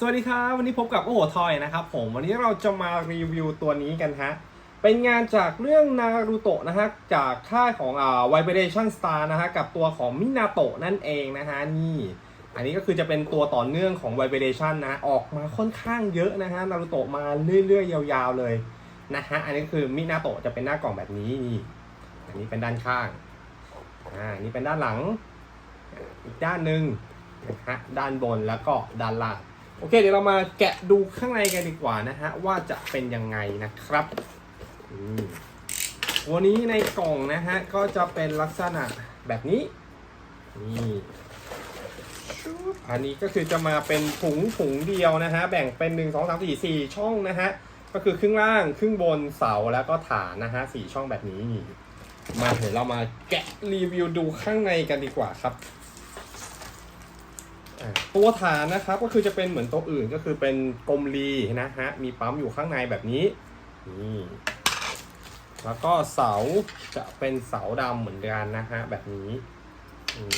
สวัสดีครับ วันนี้พบกับโอโหทอยนะครับผมวันนี้เราจะมารีวิวตัวนี้กันฮะ เป็นงานจากเรื่องนารูโตะนะฮะ จากค่ายของอ่า Vibration Star นะฮะ กับตัวของมินาโตะนั่นเองนะฮะ นี่ อันนี้ก็คือจะเป็นตัวต่อเนื่องของ Vibration นะ ออกมาค่อนข้างเยอะนะฮะ นารูโตะมาเรื่อยๆ ยาวๆเลยนะฮะ อันนี้คือมินาโตะจะเป็นหน้ากล่องแบบนี้นี่อันนี้เป็นด้านข้าง อ่านี่เป็นด้านหลัง อีกด้านหนึ่งนะฮะ ด้านบนแล้วก็ด้านล่าง โอเค เดี๋ยวเรามาแกะดูข้างในกันดีกว่านะฮะ ว่าจะเป็นยังไงนะครับวันนี้ในกล่องนะฮะ ก็จะเป็นลักษณะแบบนี้ นี่อันนี้ก็คือจะมาเป็นถุงถุงเดียวนะฮะ แบ่งเป็น1 2 3 4 4ช่องนะฮะ ก็คือครึ่งล่างครึ่งบนเสาแล้วก็ฐานนะฮะสี่ช่องแบบนี้ มาเดี๋ยวเรามาแกะรีวิวดูข้างในกันดีกว่าครับ ตัวฐานนะครับก็คือจะเป็นเหมือนตัวอื่นก็คือเป็นกลมรีนะฮะมีปั๊มอยู่ข้างในแบบนี้นี่แล้วก็เสาจะเป็นเสาดำเหมือนกันนะฮะแบบนี้อืม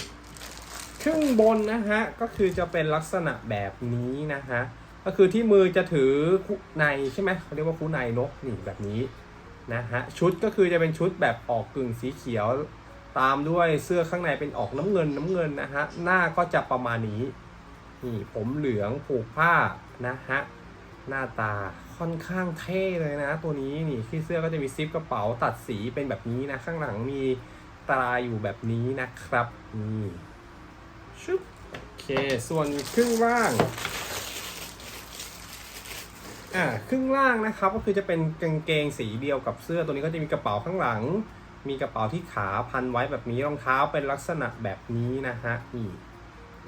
ครึ่งบนนะฮะก็คือจะเป็นลักษณะแบบนี้นะฮะก็คือที่มือจะถือคุในใช่ไหมเขาเรียกว่าคุในนกนี่แบบนี้นะฮะชุดก็คือจะเป็นชุดแบบออกกึ่งสีเขียว ตามด้วยเสื้อข้างในเป็นออกน้ำเงินน้ำเงินนะฮะหน้าก็จะประมาณนี้ นี่ผมเหลืองผูกผ้านะฮะหน้าตาค่อนข้างเท่เลยนะ ตัวนี้นี่ที่เสื้อก็จะมีซิปกระเป๋าตัดสีเป็นแบบนี้นะ ข้างหลังมีตราอยู่แบบนี้นะครับนี่ชุบโอเค ส่วนครึ่งล่างอ่าครึ่งล่างนะครับก็คือจะเป็นกางเกงสีเดียวกับเสื้อตัวนี้ก็จะมีกระเป๋าข้างหลัง มีกระเป๋าที่ขาพันไว้แบบนี้รองเท้าเป็นลักษณะแบบนี้นะฮะนี่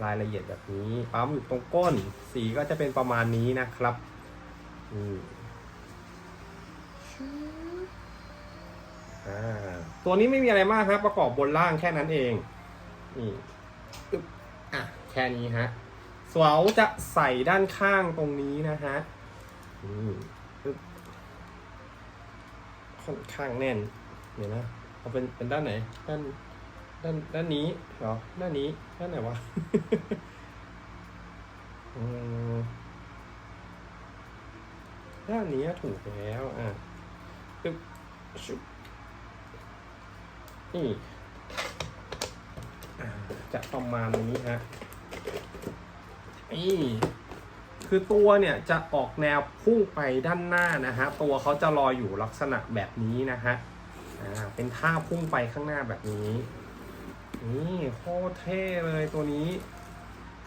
รายละเอียดแบบนี้ ปั๊มอยู่ตรงก้น สีก็จะเป็นประมาณนี้นะครับอืมอ่าตัวนี้ไม่มีอะไรมากครับ ประกอบบนล่างแค่นั้นเองนี่อึ๊บอะแค่นี้ฮะสวาจะใส่ด้านข้างตรงนี้นะฮะอืมอึ๊บค่อนข้างแน่น เดี๋ยวนะ เอาเป็นเป็นด้านไหน ด้าน ด้านด้านนี้เหรอด้านนี้ด้านไหนวะอืมด้านนี้ถูกแล้วอะตึ๊บชุบนี่อ่าจะประมาณนี้ฮะนี่คือตัวเนี่ยจะออกแนวพุ่งไปด้านหน้านะฮะ ตัวเขาจะลอยอยู่ลักษณะแบบนี้นะฮะ อ่า เป็นท่าพุ่งไปข้างหน้าแบบนี้ นี่โคตรเท่เลยตัวนี้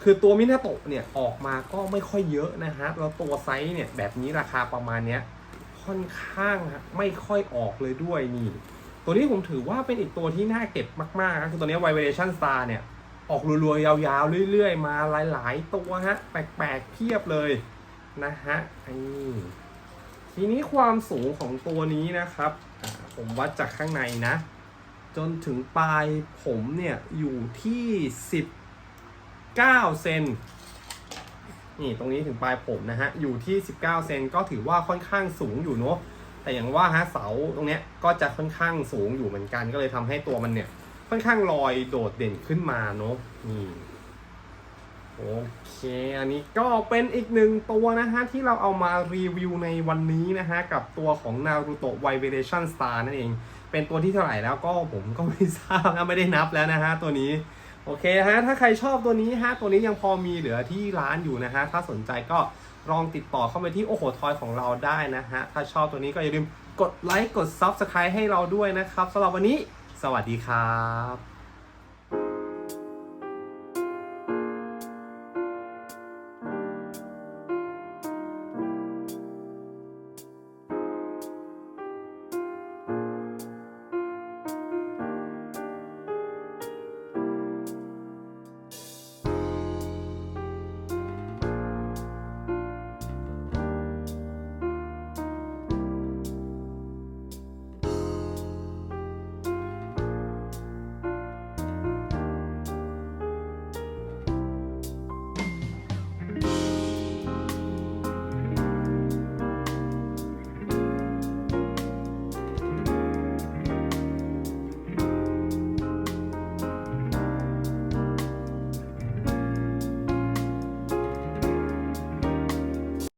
คือตัวมินาโตะเนี่ยออกมาก็ไม่ค่อยเยอะนะฮะ แล้วตัวไซส์เนี่ยแบบนี้ราคาประมาณเนี้ยค่อนข้างไม่ค่อยออกเลยด้วยนี่ ตัวนี้ผมถือว่าเป็นอีกตัวที่น่าเก็บมากๆนะคือตัวนี้ Vibration Star เนี่ย ออกรัวๆยาวๆเรื่อยๆ มาหลายๆ ตัวฮะ แปลกๆเพียบเลยนะฮะนี่ทีนี้ความสูงของตัวนี้นะครับ ผมวัดจากข้างในนะ จนถึงปลายผมเนี่ย อยู่ที่ 19 เซนนี่ตรงนี้ถึงปลายผมนะฮะ อยู่ที่ 19 เซนก็ถือว่าค่อนข้างสูงอยู่เนาะแต่อย่างว่าฮะเสาตรงเนี้ยก็จะค่อนข้างสูงอยู่เหมือนกัน ก็เลยทำให้ตัวมันเนี่ยค่อนข้างลอยโดดเด่นขึ้นมาเนาะนี่โอเค อันนี้ก็เป็นอีกหนึ่งตัวนะฮะ ที่เราเอามารีวิวในวันนี้นะฮะ กับตัวของ Naruto Vibration Star นั่นเอง เป็นตัวที่เท่าไหร่แล้วก็ผมก็ไม่ทราบนะไม่ได้นับแล้วนะฮะตัวนี้โอเคฮะถ้าใครชอบตัวนี้ฮะตัวนี้ยังพอมีเหลือที่ร้านอยู่นะฮะถ้าสนใจก็ลองติดต่อเข้าไปที่โอโหทอยของเราได้นะฮะถ้าชอบตัวนี้ก็อย่าลืมกดไลค์กด Subscribe ให้เราด้วยนะครับสำหรับวันนี้ สวัสดีครับ